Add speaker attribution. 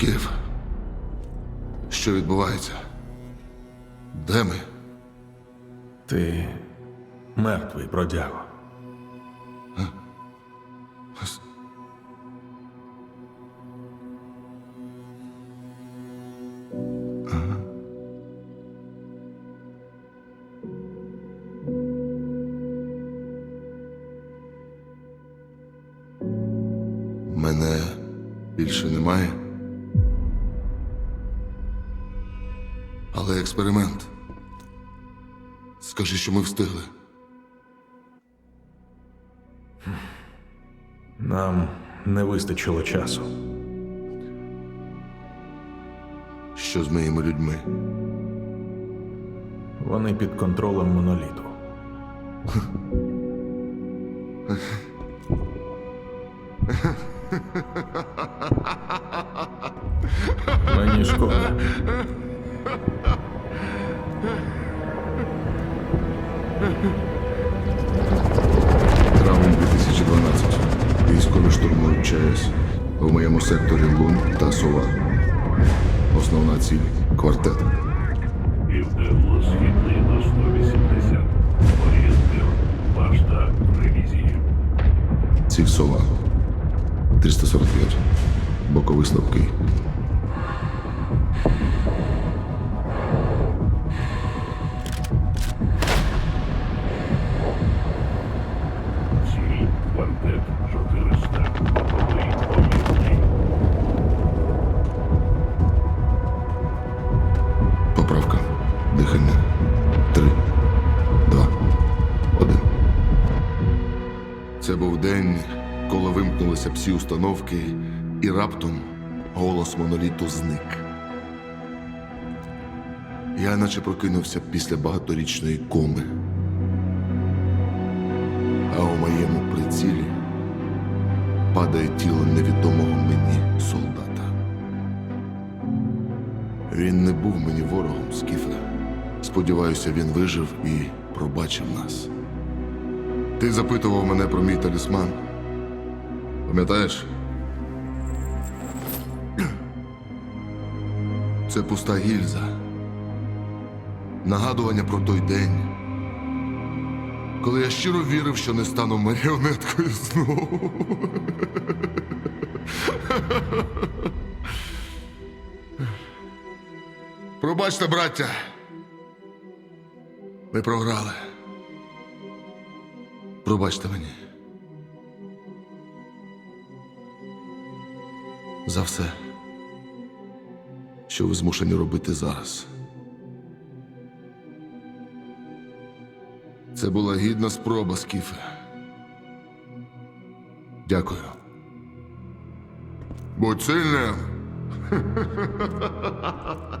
Speaker 1: Скіф. Що відбувається? Де ми?
Speaker 2: Ти мертвий бродяго.
Speaker 1: Мене більше немає. Але експеримент. Скажи, що ми встигли.
Speaker 2: Нам не вистачило часу.
Speaker 1: Що з моїми людьми?
Speaker 2: Вони під контролем моноліту. Мені шкода.
Speaker 1: Травень 2012. Військові штурмують ЧАЕС. В моєму секторі Лун та Сова. Основна ціль квартет.
Speaker 3: Південно-східний на 180. Орієнтир. Башта ревізії.
Speaker 1: Ціль Сова. 345. Боковий слабкий. Три. Два. Один. Це був день, коли вимкнулися всі установки, і раптом голос моноліту зник. Я наче прокинувся після багаторічної коми. А у моєму прицілі падає тіло невідомого мені солдата. Він не був мені ворогом. Сподіваюся, він вижив і пробачив нас. Ти запитував мене про мій талісман. Пам'ятаєш? Це пуста гільза. Нагадування про той день, коли я щиро вірив, що не стану маріонеткою знову. Пробачте, браття. Ми програли. Пробачте мені. За все, що ви змушені робити зараз. Це була гідна спроба, Скіфе. Дякую. Будь сильним.